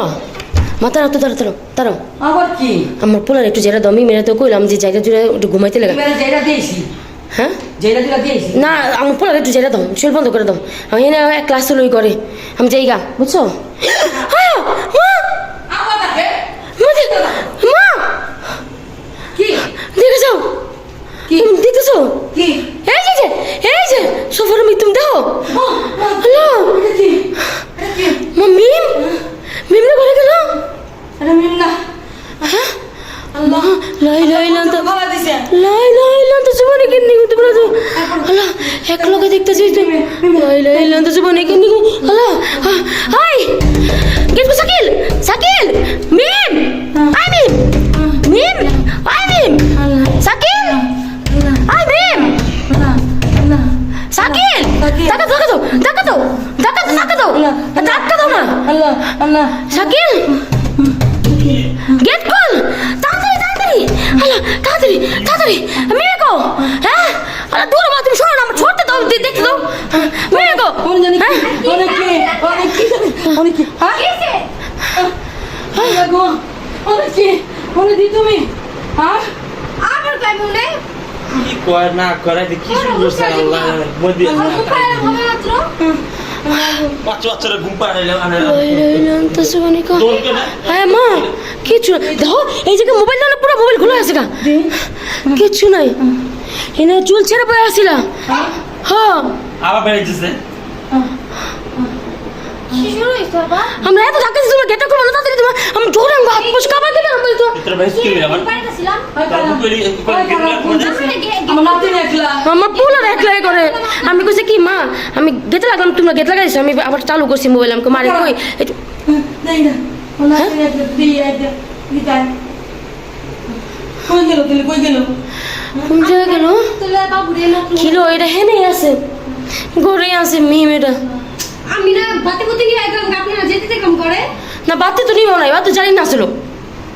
মা মা তারা তো তারা তারা তারা। আবার কি? আমার পোলার একটু জেরা দমি মেরে তো কইলাম যে জায়গা জুড়ে একটু ঘুমাইতে লাগা। দিয়েছি। হ্যাঁ? না আমার পোলার একটু জেরা দাও সেল বন্ধ করে দাও। আমি এনে এক ক্লাস লই করে আমি যাইগা বুঝছ? আয়া, মা! দেখেছ কি? এই যে এই যে সোফার মৃত্যু দেখো মা, মা, হ্যালো এটা কি এটা কি মা মিম মিম না ঘরে গেল এটা মিম না হ্যাঁ আল্লাহ লাই লাই লান তো ভালো দিছে। লাই লাই লান জীবনে কিন্নি করতে তো? আল্লাহ এক লোকে দেখতেছিস তুই লাই লাই লান জীবনে কিন্নি আল্লাহ হাই গেট সাকিল সাকিল মিম আই মিম মিম আই মিম সাকিল আই মিম। সাকিল টাকা টাকা দাও টাকা দাও টাকা টাকা দাও টাকা দাও। না। আল্লাহ আল্লাহ। শাকিল গেট কল তাড়াতাড়ি তাড়াতাড়ি। মেয়েকো হ্যাঁ? আল্লাহ দূর মা তুমি শোনো না আমার ছোটতে দাও দে- দেখতে দাও। মেয়েকো অনেক জানি হ্যাঁ? অনেক কি অনেক কি অনেক কি হ্যাঁ আল্লাহ গো অনেক কি অনেক দি তুমি হ্যাঁ? আমার তাই মনে কি কয় না করে যে কি সুন্দর আল্লাহ মধ্যে বাচ্চা বাচ্চারা ঘুম হ্যাঁ মা কিছু দেখো এই জায়গায় মোবাইল না পুরো মোবাইল খোলা আছে গা। কিচ্ছু নাই। এনে চুল ছেড়ে পড়ে আসিলা। হ্যাঁ। আবার আমরা এত ধাক্কা দিচ্ছি তোমার গেটটা খুলো না তাড়াতাড়ি তোমার। আমি জোরে আমার নাতি দেখলা আমার পুরো একলাই করে। আমি কইছি কি মা আমি গেতে লাগলাম তোমরা গেট লাগাইছো আমি আবার চালু করছি মোবাইল আমাকে মারে কই? একটু গেল গেল? কোন জায়গায় গেল? এটা হেনেই আছে। ঘরে আছে মিম এটা আমি না বাতে বুতে নিয়ে একদম আপনারা যেতে যেতে কম করে। না বাতি তো নিব না এবার তো জানি না আসলো।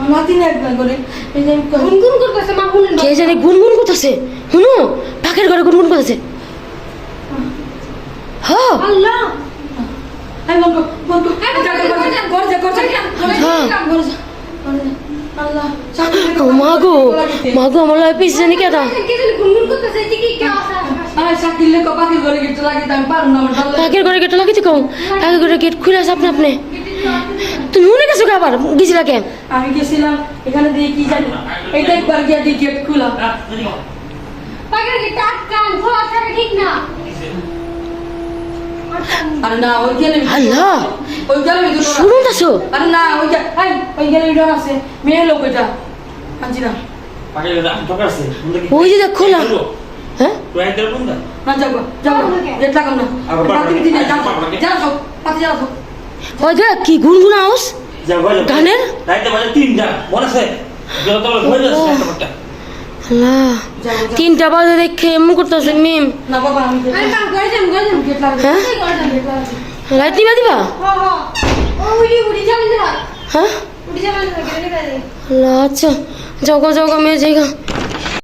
আমার নাতি দেখলা করে। এই যে গুনগুন করতেছে মা গুনগুন কে জানে গুনগুন করতেছে? শুনো পাখির ঘরে গুনগুন করতেছে। হ্যাঁ আল্লাহ। যা যা যা মাগো মাগো আমার লাগে পিস জানি কে দা পাখির ঘরে লাগিতে পাখির ঘরে গেট খুলে আছে আপনি আপনি। তুমি মনে গেছো আবার? গেছিলা কে আমি গেছিলাম এখানে দিয়ে কি জানি? এটা একবার গিয়ে দিয়ে গেট খোলা পাগড়ি কি টাক কান খোলা থাকে ঠিক না। আরে না ওই গেলে আল্লাহ! ওই গেলে শুনুন তাছো আরে না ওই যে এই ওই গেলে ভিতরে আছে। মেয়ে লোক এটা আনছি না। পাকে ঠকার আছে ওই যে দেখ খোলা। হ্যাঁ? তুই আইতে পারব না না যাও যাও। গেট লাগাম না। আবার পাতি দিদি যাও যাও পাতি যাও ওই যে কি গুনগুন আওস যা গানের? তিনটা বাজে দেখে এমন করতেছে মিম। হ্যাঁ? লাইট দিবা না। হ্যাঁ? আচ্ছা। যাও গো যাও গো মেয়ে